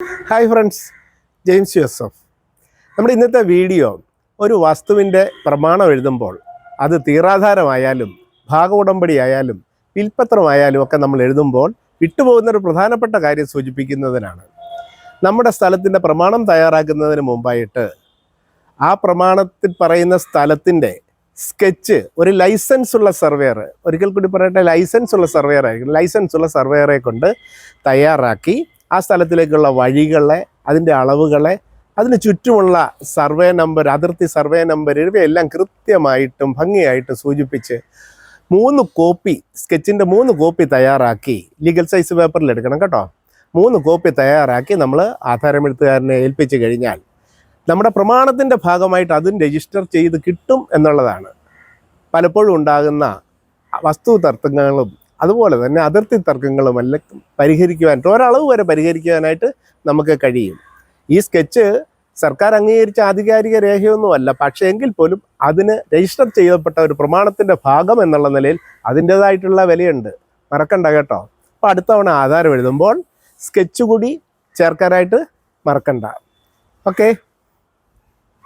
Hi friends James Joseph നമ്മുടെ ഇന്നത്തെ video ഒരു വസ്തുവിന്റെ പ്രമാണം എഴുതുമ്പോൾ അത് തീറാധാരമായാലും ഭാഗ ആയാലും വിൽപ്പത്രമായാലും ഒക്കെ നമ്മൾ എഴുതുമ്പോൾ വിട്ടുപോകുന്ന ഒരു പ്രധാനപ്പെട്ട കാര്യം സൂചിപ്പിക്കുന്നതിനാണ്. നമ്മുടെ സ്ഥലത്തിന്റെ പ്രമാണം തയ്യാറാക്കുന്നതിന് മുമ്പായിട്ട് ആ പ്രമാണത്തിൽ പറയുന്ന സ്ഥലത്തിന്റെ സ്കെച്ച് ഒരു ലൈസൻസ് ഉള്ള സർവേയർ ഒരിക്കൽ കൂടി പറയട്ടെ ലൈസൻസ് ഉള്ള സർവേയർ ആയിരിക്കും ലൈസൻസ് ഉള്ള സർവേയറെ കൊണ്ട് തയ്യാറാക്കി ആ സ്ഥലത്തിലേക്കുള്ള വഴികളെ അതിന്റെ അളവുകളെ അതിന് ചുറ്റുമുള്ള സർവേ നമ്പർ അതിർത്തി സർവേ നമ്പർ ഇവയെല്ലാം കൃത്യമായിട്ടും ഭംഗിയായിട്ട് സൂചിപ്പിച്ച് മൂന്ന് കോപ്പി സ്കെച്ചിന്റെ മൂന്ന് കോപ്പി തയ്യാറാക്കി ലീഗൽ സൈസ് പേപ്പറിൽ എടുക്കണം കേട്ടോ. മൂന്ന് കോപ്പി തയ്യാറാക്കി നമ്മൾ ആധാരമെഴുത്തുകാരനെ ഏൽപ്പിച്ച് കഴിഞ്ഞാൽ നമ്മുടെ പ്രമാണത്തിന്റെ ഭാഗമായിട്ട് അതും രജിസ്റ്റർ ചെയ്ത് കിട്ടും എന്നുള്ളതാണ്. പലപ്പോഴും ഉണ്ടാകുന്ന വസ്തു തർക്കങ്ങളും അതുപോലെ തന്നെ അതിർത്തി തർക്കങ്ങളും എല്ലാം പരിഹരിക്കുവാൻ ഒരളവ് വരെ പരിഹരിക്കുവാനായിട്ട് നമുക്ക് കഴിയും. ഈ സ്കെച്ച് സർക്കാർ അംഗീകരിച്ച ആധികാരിക രേഖയൊന്നുമല്ല പക്ഷേ എങ്കിൽ പോലും അതിന് രജിസ്റ്റർ ചെയ്യപ്പെട്ട ഒരു പ്രമാണത്തിന്റെ ഭാഗം എന്നുള്ള നിലയിൽ അതിന്റേതായിട്ടുള്ള വിലയുണ്ട്. മറക്കണ്ട കേട്ടോ. അപ്പോൾ അടുത്ത തവണ ആധാരം എഴുതുമ്പോൾ സ്കെച്ച് കൂടി ചേർക്കാനായിട്ട് മറക്കണ്ട. ഓക്കെ